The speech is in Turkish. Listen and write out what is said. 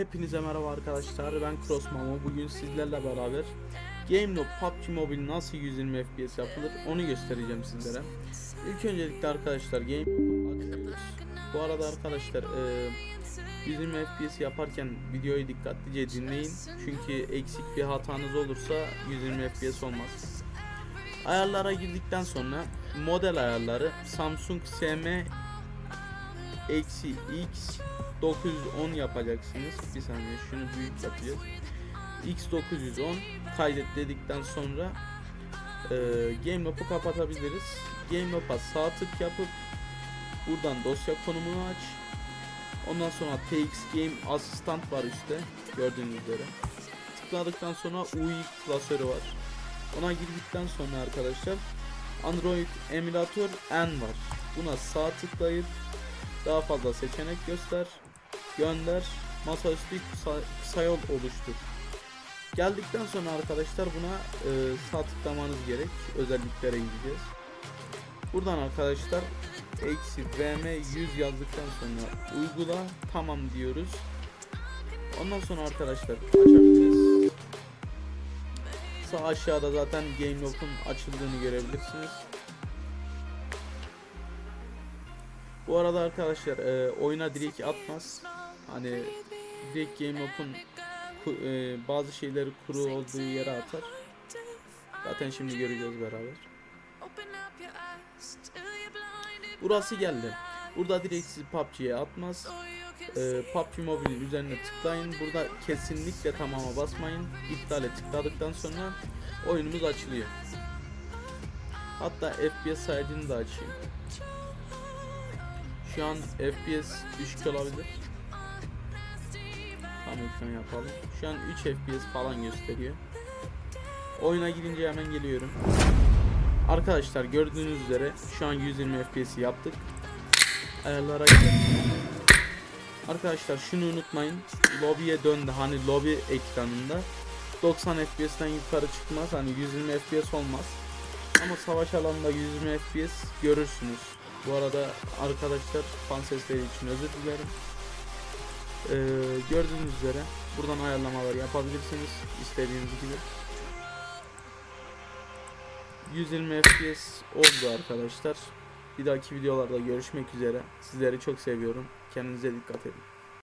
Hepinize merhaba arkadaşlar. Ben Cross Mamo. Bugün sizlerle beraber GameLoop PUBG Mobile nasıl 120 FPS yapılır onu göstereceğim sizlere. İlk öncelikle arkadaşlar açıyoruz. Bu arada arkadaşlar e, 120 FPS yaparken videoyu dikkatlice dinleyin. Çünkü eksik bir hatanız olursa 120 FPS olmaz. Ayarlara girdikten sonra model ayarları Samsung SM eksi X 910 yapacaksınız. Bir saniye şunu büyük yapacağız. X910 kaydet dedikten sonra e, GameLoop'u kapatabiliriz. GameLoop'a sağ tık yapıp buradan dosya konumunu aç. Ondan sonra TX Game Assistant var üstte gördüğünüz üzere. Tıkladıktan sonra UI klasörü var. Ona girdikten sonra arkadaşlar Android emülatör N var. Buna sağ tıklayıp daha fazla seçenek göster, gönder, masaüstü kısa, kısa yol oluştur. Geldikten sonra arkadaşlar buna e, sağ tıklamanız gerek. Özelliklere gideceğiz. Buradan arkadaşlar eksi vm 100 yazdıktan sonra uygula tamam diyoruz. Ondan sonra arkadaşlar açabiliriz. Sağ aşağıda zaten GameLock'un açıldığını görebilirsiniz. Bu arada arkadaşlar e, oyuna direkt atmaz. Hani direkt GameLock'un ku- e, bazı şeyleri kuru olduğu yere atar. Zaten şimdi göreceğiz beraber. Burası geldi. Burada direkt sizi PUBG'ye atmaz. E, PUBG Mobile üzerine tıklayın. Burada kesinlikle tamama basmayın. İptale tıkladıktan sonra oyunumuz açılıyor. Hatta FPS sayacını da açayım. Şu an FPS düşük olabilir. Tam yapalım. Şu an 3 FPS falan gösteriyor. Oyuna girince hemen geliyorum. Arkadaşlar gördüğünüz üzere şu an 120 FPS'i yaptık. Ayarlara gidelim. Arkadaşlar şunu unutmayın. Lobby'ye döndü. Hani lobby ekranında 90 FPS'ten yukarı çıkmaz. Hani 120 FPS olmaz. Ama savaş alanında 120 FPS görürsünüz. Bu arada arkadaşlar fan sesleri için özür dilerim. Ee, gördüğünüz üzere buradan ayarlamalar yapabilirsiniz istediğiniz gibi. 120 FPS oldu arkadaşlar. Bir dahaki videolarda görüşmek üzere. Sizleri çok seviyorum. Kendinize dikkat edin.